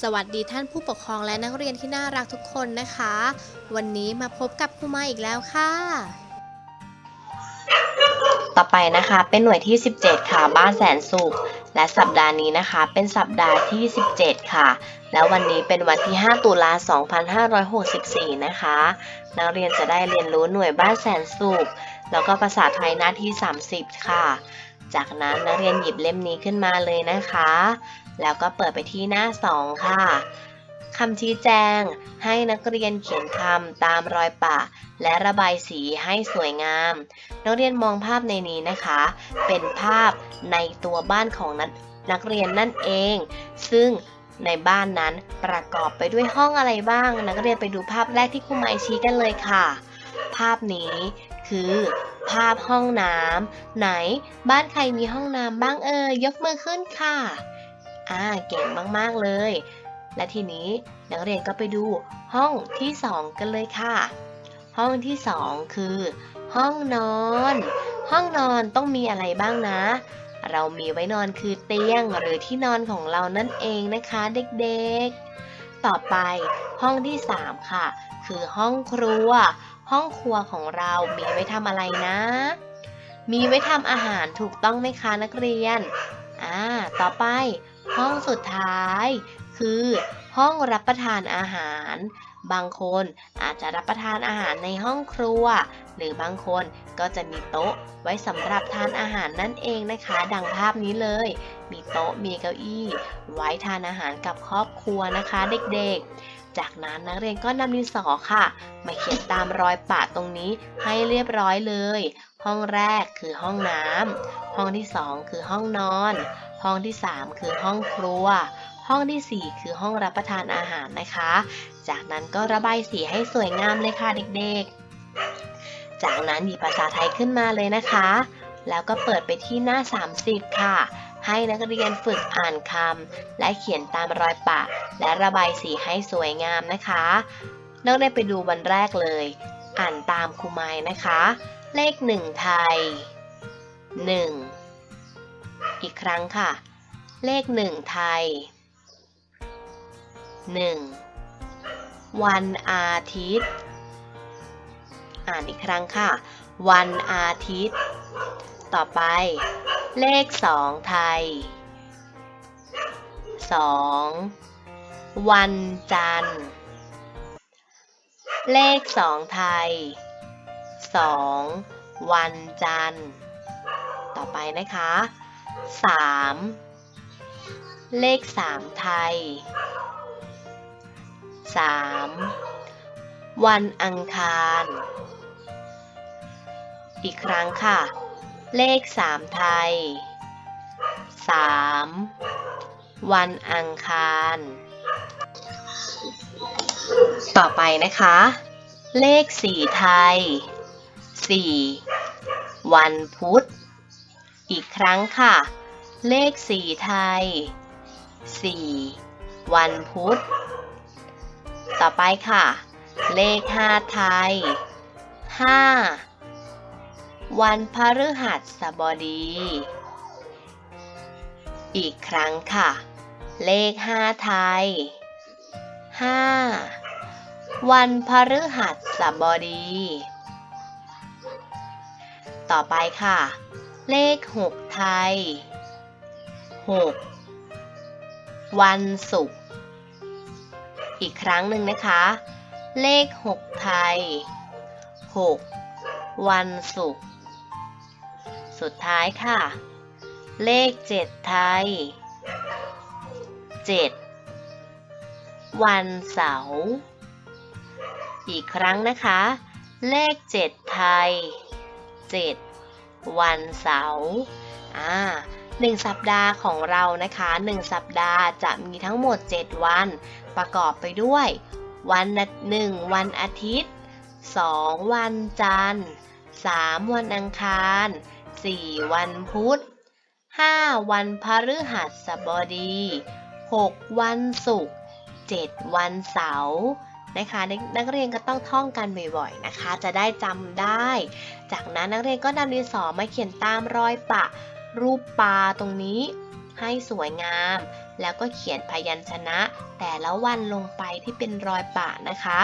สวัสดีท่านผู้ปกครองและนักเรียนที่น่ารักทุกคนนะคะ วันนี้มาพบกับครูมาอีกแล้วค่ะ ต่อไปนะคะเป็นหน่วยที่ 17 ค่ะบ้านแสนสุข และสัปดาห์นี้นะคะ เป็นสัปดาห์ที่ 17 ค่ะ แล้ววันนี้เป็นวันที่ 5 ตุลา 2564 นะคะ นักเรียนจะได้เรียนรู้หน่วยบ้านแสนสุข แล้วก็ภาษาไทยหน้าที่ 30 ค่ะ จากนั้นนักเรียนหยิบเล่มนี้ขึ้นมาเลยนะคะ แล้วก็เปิดไปที่หน้า 2 ค่ะคำชี้แจง ให้นักเรียนเขียนคำตามรอยปะ และระบายสีให้สวยงาม นักเรียนมองภาพในนี้นะคะ เป็นภาพในตัวบ้านของนักนักเรียนนั่นเอง ซึ่งในบ้านนั้นประกอบไปด้วยห้องอะไรบ้าง นักเรียนไปดูภาพแรกที่ครูไมชี้กันเลยค่ะ ภาพนี้คือ ภาพห้องน้ำไหนบ้านใครมีห้องน้ำบ้างเอ่ยยกมือขึ้นค่ะ อ่าเก่งมากๆเลย และทีนี้นักเรียนก็ไปดูห้องที่สองกันเลยค่ะ ห้องที่สองคือ ห้องนอน ห้องนอนต้องมีอะไรบ้างนะ เรามีไว้นอนคือเตียงหรือที่นอนของเรานั่นเองนะคะเด็กๆ ต่อไปห้องที่ 3 ค่ะ คือห้องครัว ห้องครัวของเรามีไว้ทำอะไรนะ มีไว้ทำอาหารถูกต้องไหมคะนักเรียนอ่าต่อไป ห้องสุดท้าย คือห้องรับประทานอาหาร บางคนอาจจะรับประทานอาหารในห้องครัว หรือบางคนก็จะมีโต๊ะไว้สำหรับทานอาหารนั่นเองนะคะ ดังภาพนี้เลย มีโต๊ะมีเก้าอี้ ไว้ทานอาหารกับครอบครัวนะคะเด็กๆ จากนั้นนักเรียนก็นำดินสอค่ะ มาเขียนตามรอยปะตรงนี้ให้เรียบร้อยเลย ห้องแรกคือห้องน้ำห้องที่สองคือห้องนอน ห้องที่สามคือห้องครัว ห้องที่สี่คือห้องรับประทานอาหารนะคะ จากนั้นก็ระบายสีให้สวยงามเลยค่ะเด็กๆ จากนั้นหยิบภาษาไทยขึ้นมาเลยนะคะ แล้วก็เปิดไปที่หน้า 30 ค่ะ ให้นักเรียนฝึกอ่านคำและเขียนตามรอยปะ และระบายสีให้สวยงามนะคะนักเรียนไปดูวันแรกเลย อ่านตามครูไม้นะคะ เลข 1 ไทย 1 อีกครั้งค่ะ เลข 1 ไทย 1 วันอาทิตย์ อ่านอีกครั้งค่ะ วันอาทิตย์ ต่อไป เลขสองไทย 2 วันจันทร์ เลขสองไทย 2 วันจันทร์ ต่อไปนะคะ 3 เลขสามไทย 3. วันอังคาร อีกครั้งค่ะ เลข 3 ไทย 3. วันอังคาร ต่อไปนะคะ เลข 4 ไทย 4. วันพุธ อีกครั้งค่ะ เลข4ไทย 4. วันพุธ ต่อไปค่ะ เลข5ไทย 5 วันพฤหัสบดี อีกครั้งค่ะ เลข5ไทย 5 วันพฤหัสบดี ต่อไปค่ะ เลข 6 ไทย 6 วันศุกร์ อีกครั้งหนึ่งนะคะ เลข 6 ไทย 6 วันศุกร์ สุดท้ายค่ะ เลข 7 ไทย 7 วันเสาร์ อีกครั้งนะคะ เลข 7 ไทย 7 วันเสาร์อ่าหนึ่งสัปดาห์ของเรานะคะหนึ่งสัปดาห์จะมีทั้งหมด 7 วัน ประกอบไปด้วย วันหนึ่งวันอาทิตย์ 2 วันจันทร์ 3 วันอังคาร 4 วันพุธ 5 วันพฤหัสบดี 6 วันศุกร์7วันเสาร์ นะคะนักเรียนก็ต้องท่องกันบ่อยๆนะคะ จะได้จำได้ จากนั้นนักเรียนก็นำดินสอมาเขียนตามรอยปะรูปปลาตรงนี้ให้สวยงาม แล้วก็เขียนพยัญชนะ แต่ละวันลงไปที่เป็นรอยปะนะคะ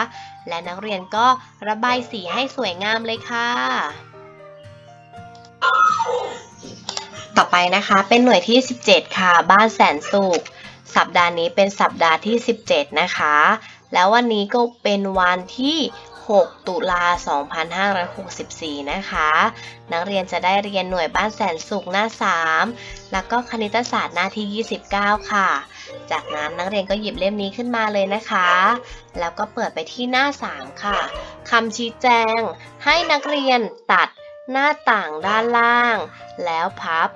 และนักเรียนก็ระบายสีให้สวยงามเลยค่ะ ต่อไปนะคะเป็นหน่วยที่ 17 ค่ะ บ้านแสนสุข สัปดาห์นี้เป็นสัปดาห์ที่ 17 นะคะ แล้ววันนี้ก็เป็นวันที่ 6 ตุลา 2564 นะคะ นักเรียนจะได้เรียนหน่วยบ้านแสนสุขหน้า 3 แล้วก็คณิตศาสตร์หน้าที่ 29 ค่ะ จากนั้นนักเรียนก็หยิบเล่มนี้ขึ้นมาเลยนะคะ แล้วก็เปิดไปที่หน้า 3 ค่ะคำชี้แจง ให้นักเรียนตัดหน้าต่างด้านล่าง แล้วพับ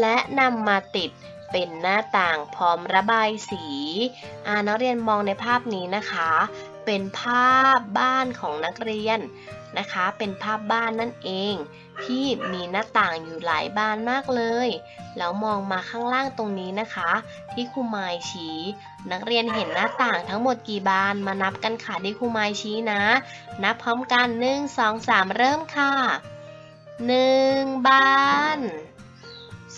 และนำมาติด เป็นหน้าต่างพร้อมระบายสีอ่านักเรียนมองในภาพนี้นะคะ เป็นภาพบ้านของนักเรียนนะคะ เป็นภาพบ้านนั่นเอง ที่มีหน้าต่างอยู่หลายบานมากเลย แล้วมองมาข้างล่างตรงนี้นะคะ ที่ครูไมายชี้ นักเรียนเห็นหน้าต่างทั้งหมดกี่บานมานับกันค่ะที่ครูไมายชี้นะ นับพร้อมกันหนึ่งสองสามเริ่มค่ะหนึ่งบาน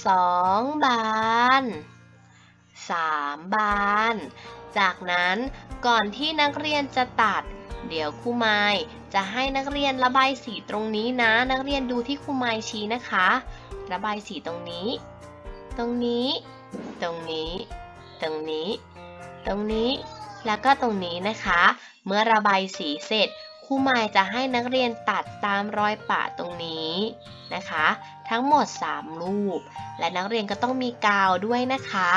สองบานสามบาน จากนั้นก่อนที่นักเรียนจะตัด เดี๋ยวครูไมายจะให้นักเรียนระบายสีตรงนี้นะ นักเรียนดูที่ครูไมายชี้นะคะ ระบายสีตรงนี้ ตรงนี้ ตรงนี้ ตรงนี้ ตรงนี้ แล้วก็ตรงนี้นะคะ เมื่อระบายสีเสร็จ ครูไมายจะให้นักเรียนตัดตามรอยปะตรงนี้นะคะ ทั้งหมด 3 รูป และนักเรียนก็ต้องมีกาวด้วยนะคะ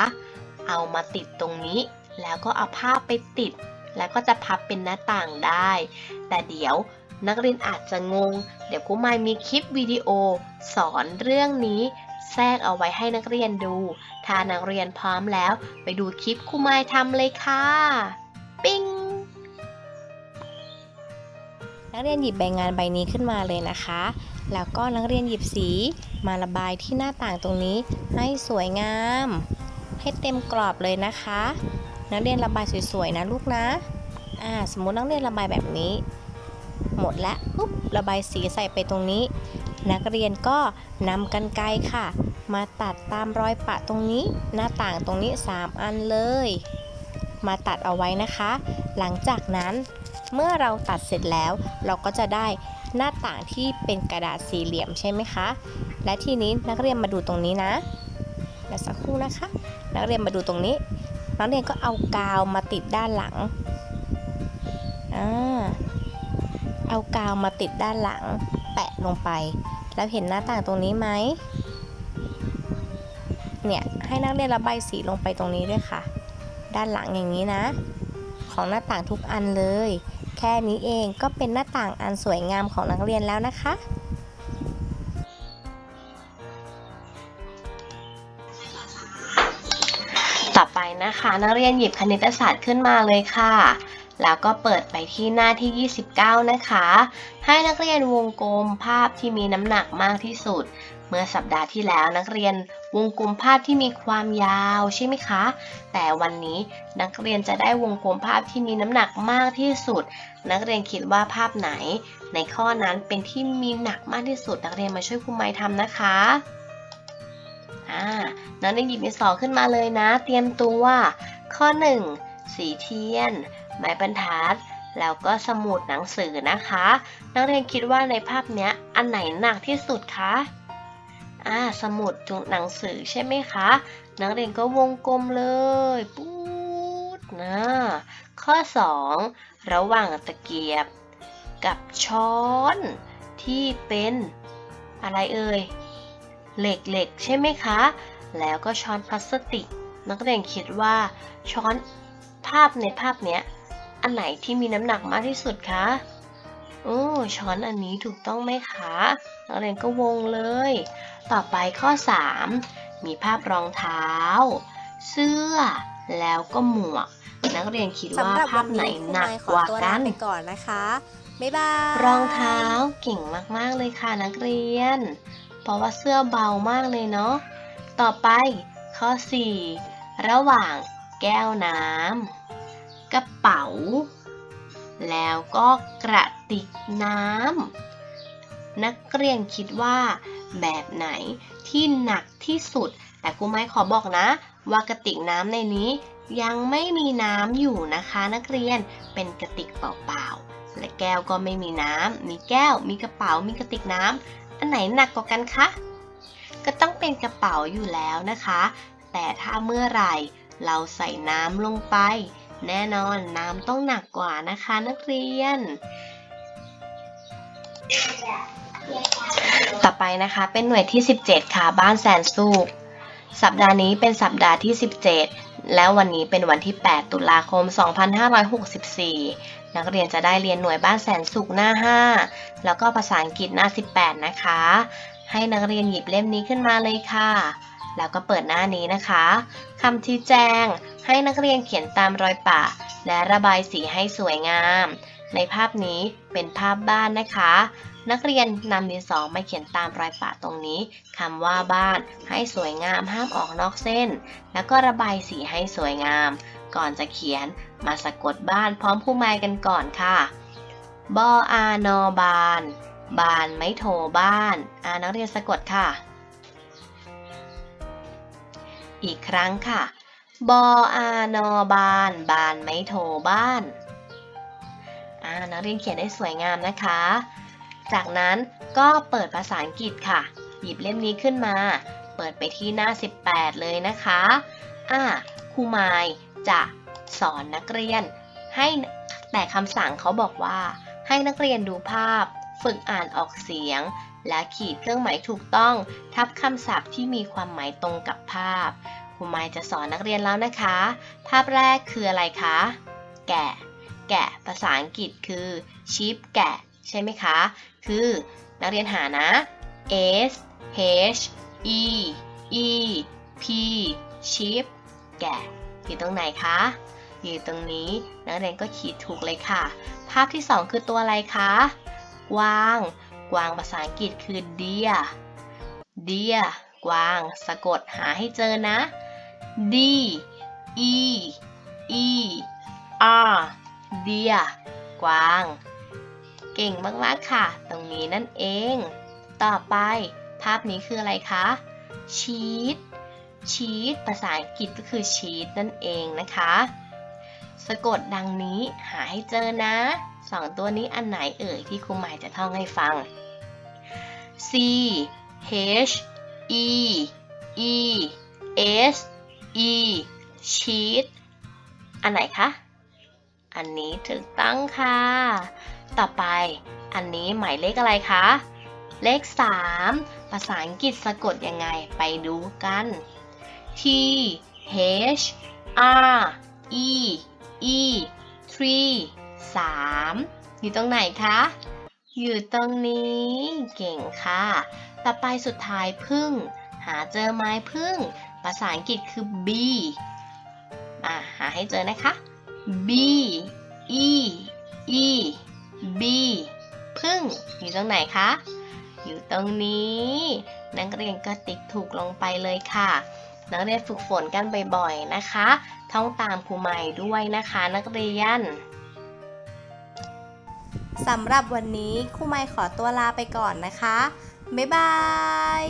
เอามาติดตรงนี้ แล้วก็เอาผ้าไปติด แล้วก็จะพับเป็นหน้าต่างได้ แต่เดี๋ยวนักเรียนอาจจะงง เดี๋ยวครูไมายมีคลิปวิดีโอ สอนเรื่องนี้แทรกเอาไว้ให้นักเรียนดู ถ้านักเรียนพร้อมแล้ว ไปดูคลิปครูไมายทำเลยค่ะ ปิ้ง นักเรียนหยิบใบงานใบนี้ขึ้นมาเลยนะคะ แล้วก็นักเรียนหยิบสีมาระบายที่หน้าต่างตรงนี้ให้สวยงาม ให้เต็มกรอบเลยนะคะ นักเรียนระบายสวยๆนะลูกนะอ่าสมมุตินักเรียนระบายแบบนี้ หมดแล้วปุ๊บระบายสีใส่ไปตรงนี้ นักเรียนก็นำกันไกรค่ะ มาตัดตามรอยปะตรงนี้ หน้าต่างตรงนี้ 3 อันเลย มาตัดเอาไว้นะคะ หลังจากนั้น เมื่อเราตัดเสร็จแล้ว เราก็จะได้หน้าต่างที่เป็นกระดาษสี่เหลี่ยมใช่ไหมคะ และทีนี้นักเรียนมาดูตรงนี้นะเดี๋ยวสักครู่นะคะ นักเรียนมาดูตรงนี้ นักเรียนก็เอากาวมาติดด้านหลังอ่าเอากาวมาติดด้านหลัง แปะลงไป แล้วเห็นหน้าต่างตรงนี้ไหมเนี่ยให้นักเรียนระบายสีลงไปตรงนี้ด้วยค่ะ ด้านหลังอย่างนี้นะ ของหน้าต่างทุกอันเลย แค่นี้เองก็เป็นหน้าต่างอันสวยงามของนักเรียนแล้วนะคะต่อไปนะคะนักเรียนหยิบคณิตศาสตร์ขึ้นมาเลยค่ะ แล้วก็เปิดไปที่หน้าที่ 29 นะคะ ให้นักเรียนวงกลมภาพที่มีน้ำหนักมากที่สุด เมื่อสัปดาห์ที่แล้วนักเรียนวงกลมภาพที่มีความยาวใช่ไหมคะ แต่วันนี้นักเรียนจะได้วงกลมภาพที่มีน้ำหนักมากที่สุด นักเรียนคิดว่าภาพไหน ในข้อนั้นเป็นที่มีหนักมากที่สุด นักเรียนมาช่วยครูไม้ทำนะคะอ่านักเรียนหยิบดินสอขึ้นมาเลยนะ เตรียมตัวข้อ 1 สีเทียน ไม้บรรทัดแล้วก็สมุดหนังสือนะคะ นักเรียนคิดว่าในภาพนี้อันไหนหนักที่สุดคะ อ่าสมุดจุหนังสือใช่ไหมคะ นักเรียนก็วงกลมเลยปูดนะข้อ 2 ระหว่างตะเกียบ กับช้อนที่เป็นอะไรเอ่ยเหล็กเหล็กๆ ใช่ไหมคะ แล้วก็ช้อนพลาสติก นักเรียนคิดว่าช้อนภาพในภาพเนี้ย อันไหนที่มีน้ำหนักมากที่สุดคะ โอ้ช้อนอันนี้ถูกต้องไหมคะนักเรียนก็วงเลย ต่อไปข้อ 3 มีภาพรองเท้า เสื้อ แล้วก็หมวก นักเรียนคิดว่าสำหรับภาพไหนวันนี้หนักครูไมค์ขอกว่าตัวกัลานไปก่อนนะคะ บ๊ายบาย รองเท้าเก่งมากๆเลยค่ะนักเรียน เพราะว่าเสื้อเบามากเลยเนาะ ต่อไปข้อ 4 ระหว่างแก้วน้ำกระเป๋า แล้วก็กระติกน้ำนักเรียนคิดว่าแบบไหนที่หนักที่สุด แต่ครูไม้ขอบอกนะ ว่ากระติกน้ำในนี้ยังไม่มีน้ำอยู่นะคะ นักเรียนเป็นกระติกเปล่าๆและแก้วก็ไม่มีน้ำมีแก้ว มีกระเป๋า มีกระติกน้ำอันไหนหนักกว่ากันคะก็ต้องเป็นกระเป๋าอยู่แล้วนะคะ แต่ถ้าเมื่อไหร่เราใส่น้ำลงไป แน่นอนน้ำต้องหนักกว่านะคะนักเรียน ต่อไปนะคะเป็นหน่วยที่ 17 ค่ะบ้านแสนสุขสัปดาห์นี้เป็นสัปดาห์ที่ 17 แล้ววันนี้เป็นวันที่ 8 ตุลาคม 2564 นักเรียนจะได้เรียนหน่วยบ้านแสนสุขหน้า 5 แล้วก็ภาษาอังกฤษหน้า 18 นะคะ ให้นักเรียนหยิบเล่มนี้ขึ้นมาเลยค่ะ แล้วก็เปิดหน้านี้นะคะคำชี้แจงให้นักเรียนเขียนตามรอยปะและระบายสีให้สวยงาม ในภาพนี้เป็นภาพบ้านนะคะ นักเรียนนำดินสอมาเขียนตามรอยปะตรงนี้คำว่าบ้านให้สวยงามห้ามออกนอกเส้น แล้วก็ระบายสีให้สวยงาม ก่อนจะเขียนมาสะกดบ้านพร้อมผู้หมายกันก่อนค่ะบออานอบาน บานไม่โทบ้าน อานักเรียนสะกดค่ะ อีกครั้งค่ะ บออานอบาน บานไม่โทบ้านอ่านักเรียนเขียนได้สวยงามนะคะ จากนั้นก็เปิดภาษาอังกฤษค่ะ หยิบเล่มนี้ขึ้นมา เปิดไปที่หน้า 18 เลยนะคะ อ่าครูไมายจะสอนนักเรียนให้แต่คำสั่งเขาบอกว่าให้นักเรียนดูภาพ ฝึกอ่านออกเสียง และขีดเครื่องหมายถูกต้อง ทับคำศัพท์ที่มีความหมายตรงกับภาพครูไมายจะสอนนักเรียนแล้วนะคะ ภาพแรกคืออะไรคะ แกะ แกะภาษาอังกฤษคือ sheep แกะ ใช่ไหมคะ คือนักเรียนหานะ S H E E P sheep แกะ อยู่ตรงไหนคะ อยู่ตรงนี้ นักเรียนก็ขีดถูกเลยค่ะ ภาพที่สองคือตัวอะไรคะ กวาง กวางภาษาอังกฤษคือ deer deer กวาง สะกดหาให้เจอนะ D E E R deer กวาง เก่งมากๆค่ะ ตรงนี้นั่นเอง ต่อไปภาพนี้คืออะไรคะชีตชีตภาษาอังกฤษก็คือชีตนั่นเองนะคะ สะกดดังนี้หาให้เจอนะ สองตัวนี้อันไหนเอ่ยที่ครูหมายจะท่องให้ฟัง C H E E S E sheet อันไหนคะ อันนี้ถูกต้องค่ะ ต่อไปอันนี้หมายเลขอะไรคะ เลข 3 ภาษาอังกฤษสะกดยังไงไปดูกัน T H R E E 3 3 อยู่ตรงไหนคะ อยู่ตรงนี้ เก่งค่ะ ต่อไปสุดท้ายพึ่ง หาเจอไม้พึ่ง ภาษาอังกฤษคือ B อ่าหาให้เจอนะคะ B E E B พึ่ง อยู่ตรงไหนคะ อยู่ตรงนี้ นักเรียนก็ติ๊กถูกลงไปเลยค่ะ นักเรียนฝึกฝนกันบ่อยๆนะคะ ท่องตามครูใหม่ด้วยนะคะ นักเรียน สำหรับวันนี้ครูไมค์ขอตัวลาไปก่อนนะคะ บ๊ายบาย